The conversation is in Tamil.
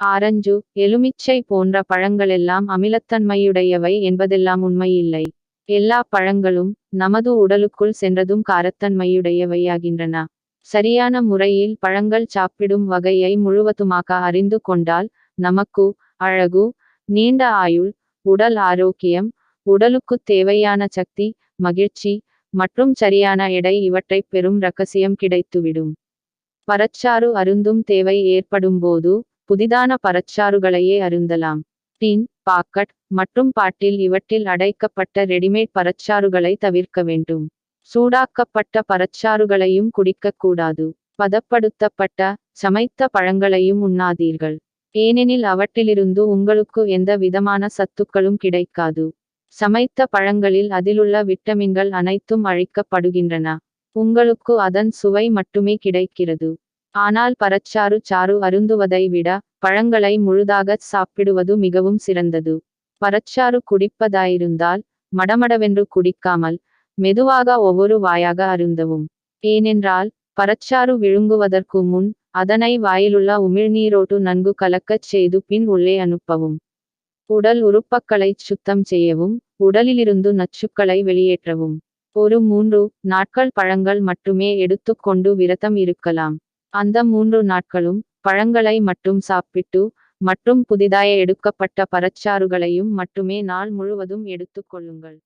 ஆரஞ்சு எலுமிச்சை போன்ற பழங்களெல்லாம் அமிலத்தன்மையுடையவை என்பதெல்லாம் உண்மையில்லை. எல்லா பழங்களும் நமது உடலுக்குள் சென்றதும் காரத்தன்மையுடையவையாகின்றன. சரியான முறையில் பழங்கள் சாப்பிடும் வகையை முழுவதுமாக அறிந்து கொண்டால் நமக்கு அழகு நீண்ட ஆயுள் உடல் ஆரோக்கியம் உடலுக்குத் தேவையான சக்தி மகிழ்ச்சி மற்றும் சரியான எடை இவற்றைப் பெறும் ரகசியம் கிடைத்துவிடும். பரச்சாறு அருந்தும் தேவை ஏற்படும்போது புதிதான பரச்சாறுகளையே அருந்தலாம். டீன் பாக்கட் மற்றும் பாட்டில் இவற்றில் அடைக்கப்பட்ட ரெடிமேட் பரச்சாறுகளை தவிர்க்க வேண்டும். சூடாக்கப்பட்ட பரச்சாறுகளையும் குடிக்கக்கூடாது பதப்படுத்தப்பட்ட சமைத்த பழங்களையும் உண்ணாதீர்கள். ஏனெனில் அவற்றிலிருந்து உங்களுக்கு எந்த விதமான சத்துக்களும் கிடைக்காது. சமைத்த பழங்களில் அதிலுள்ள விட்டமின்கள் அனைத்தும் அழிக்கப்படுகின்றன. உங்களுக்கு அதன் சுவை மட்டுமே கிடைக்கிறது. ஆனால் பரச்சாறு சாறு அருந்துவதை விட பழங்களை முழுதாகச் சாப்பிடுவது மிகவும் சிறந்தது. பரச்சாறு குடிப்பதாயிருந்தால் மடமடவென்று குடிக்காமல் மெதுவாக ஒவ்வொரு வாயாக அருந்தவும். ஏனென்றால் பரச்சாறு விழுங்குவதற்கு முன் அதனை வாயிலுள்ள உமிழ்நீரோடு நன்கு கலக்கச் செய்து பின் உள்ளே அனுப்பவும். உடல் உறுப்புக்களைச் சுத்தம் செய்யவும் உடலிலிருந்து நச்சுக்களை வெளியேற்றவும். ஒரு மூன்று நாட்கள் பழங்கள் மட்டுமே எடுத்துக்கொண்டு விரதம் இருக்கலாம். அந்த மூன்று நாட்களும் பழங்களை மட்டும் சாப்பிட்டு மற்றும் புதிதாய எடுக்கப்பட்ட பரச்சாறுகளையும் மட்டுமே நாள் முழுவதும் எடுத்துக்கொள்ளுங்கள்